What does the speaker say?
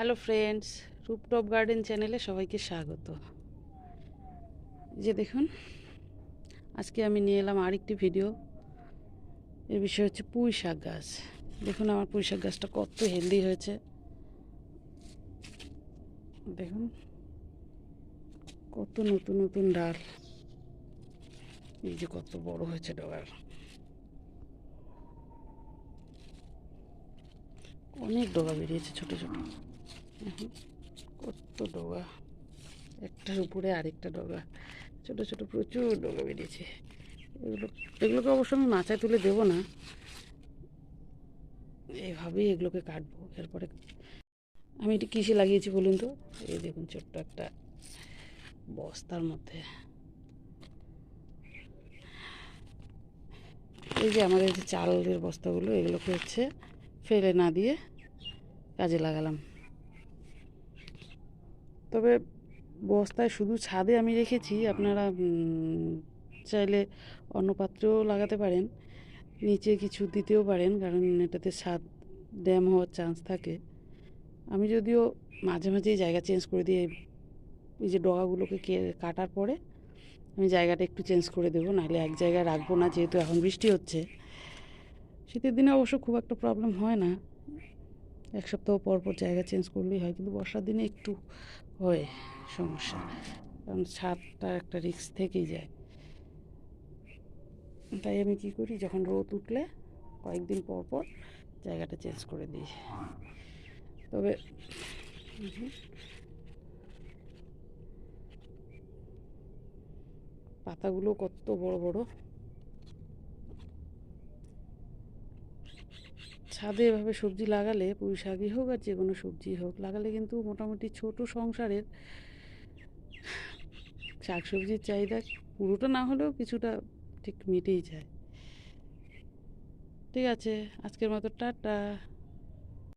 Hello friends রূপটপ garden চ্যানেলে সবাইকে স্বাগত। যে দেখুন, আজকে আমি নিয়ে এলাম আরেকটি ভিডিও এর বিষয় হচ্ছে পুঁই শাক গাছ। দেখুন আমার পুঁই শাক গাছটা কত হেলদি হয়েছে। দেখুন, কত নতুন নতুন ডাল। এই যে কত বড় হয়েছে ডগার অনেক ডগা বেরিয়েছে, ছোট ছোট। কত ডগা। একটার উপরে আরেকটা ডগা। ছোট ছোট প্রচুর ডগা বেরিয়েছে। এগুলো, এগুলোকে অবশ্য আমি মাচায় তুলে দেবো না। এইভাবেই এগুলোকে কাটবো। এরপরে আমি এটি কিসে লাগিয়েছি বলুন তো? এই দেখুন ছোট্ট একটা বস্তার মধ্যে। এই যে আমাদের যে চালের বস্তাগুলো, এগুলোকে হচ্ছে ফেলে না দিয়ে কাজে লাগালাম। তবে বস্তায় শুধু ছাদে আমি রেখেছি, আপনারা চাইলে অন্য পাত্রেও লাগাতে পারেন। নিচে কিছু দিতেও পারেন, কারণ এটাতে ছাদ ড্যাম হওয়ার চান্স থাকে। আমি যদিও মাঝে মাঝেই জায়গা চেঞ্জ করে দিয়ে এই যে ডগাগুলোকে কাটার পরে আমি জায়গাটা একটু চেঞ্জ করে দেবো, নাহলে এক জায়গায় রাখব না, যেহেতু এখন বৃষ্টি হচ্ছে। শীতের দিনে অবশ্য খুব একটা প্রবলেম হয় না। এক সপ্তাহ পর পর জায়গা চেঞ্জ করলেই হয়, কিন্তু বর্ষার দিনে একটু হয় সমস্যা, কারণ ছাদটা একটা রিস্ক থেকেই যায়। তাই আমি কি করি, যখন রোদ উঠলে কয়েকদিন পর পর জায়গাটা চেঞ্জ করে দিই। তবে পাতাগুলো কত বড় বড় ছাদে এভাবে সবজি লাগালে, পুঁই শাকই হোক আর যে কোনো সবজি হোক, লাগালে কিন্তু মোটামুটি ছোট সংসারের শাক সবজির চাহিদা পুরোটা না হলেও কিছুটা ঠিক মিটেই যায়। ঠিক আছে, আজকের মতো টাটা।